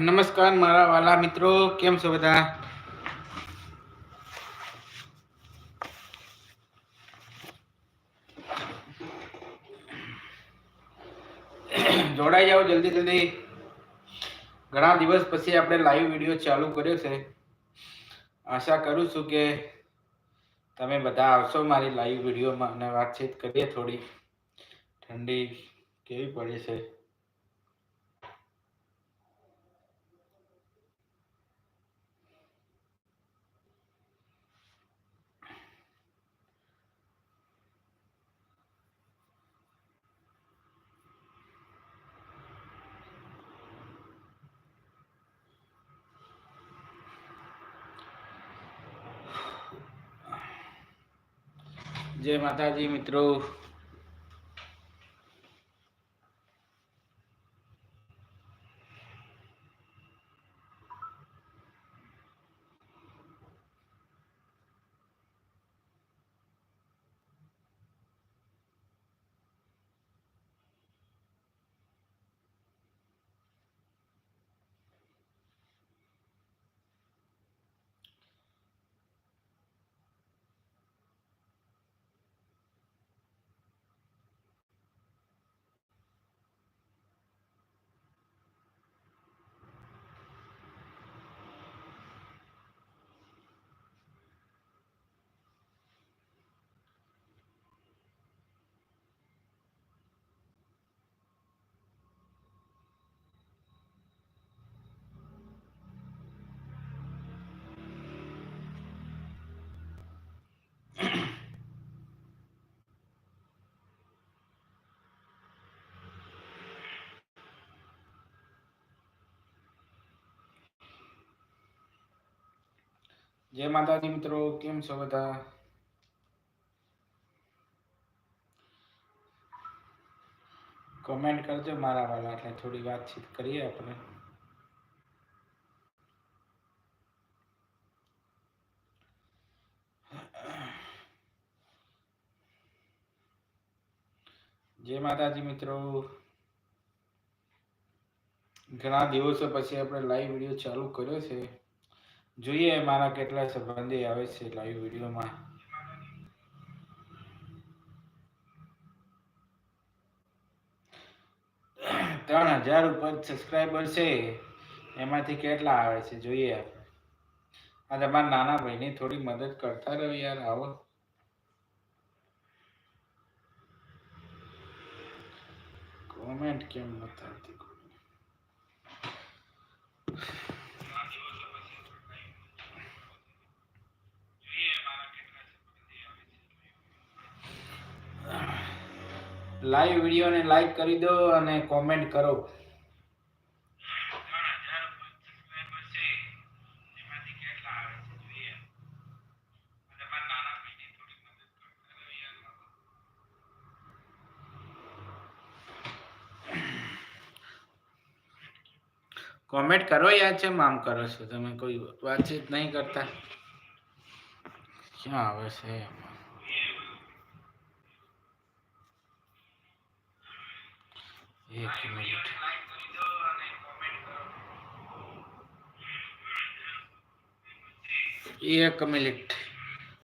નમસ્કાર મારા વાલા મિત્રો, કેમ છો બધા? જોડાઈ જાઓ જલ્દી જલ્દી. ઘણા દિવસ પછી આપણે લાઈવ વીડિયો ચાલુ કર્યો છે. આશા કરું છું કે તમે બધા આવશો મારી લાઈવ વિડીયોમાં અને વાતચીત કરીએ થોડી. ઠંડી કેવી પડે છે? જય માતાજી મિત્રો. જય માતાજી મિત્રો, કેમ છો બધા? કમેન્ટ કરજો મારા વાલા, એટલે થોડી વાતચીત કરીએ આપણે. જય માતાજી મિત્રો. ઘણા દિવસો પછી આપણે લાઈવ વીડિયો ચાલુ કર્યો છે. જોઈએ મારા કેટલા સંબંધી આવે છે લાઈવ વિડીયોમાં. ત્રણ હજાર ઉપર સબસ્ક્રાઈબર છે. એમાંથી કેટલા આવે છે જોઈએ આ તમારા નાના ભાઈની થોડી મદદ કરતા રહો યાર, આવો. કોમેન્ટ કેમ નથી આવતી લાઈવ વિડીયોને લાઈક કરી દો અને કોમેન્ટ કરો. કોમેન્ટ કરો યાર છે આમ કરો છો. તમે કોઈ વાતચીત નહીં કરતા. ક્યાં આવે છે એક મિનિટ. એક મિનિટ.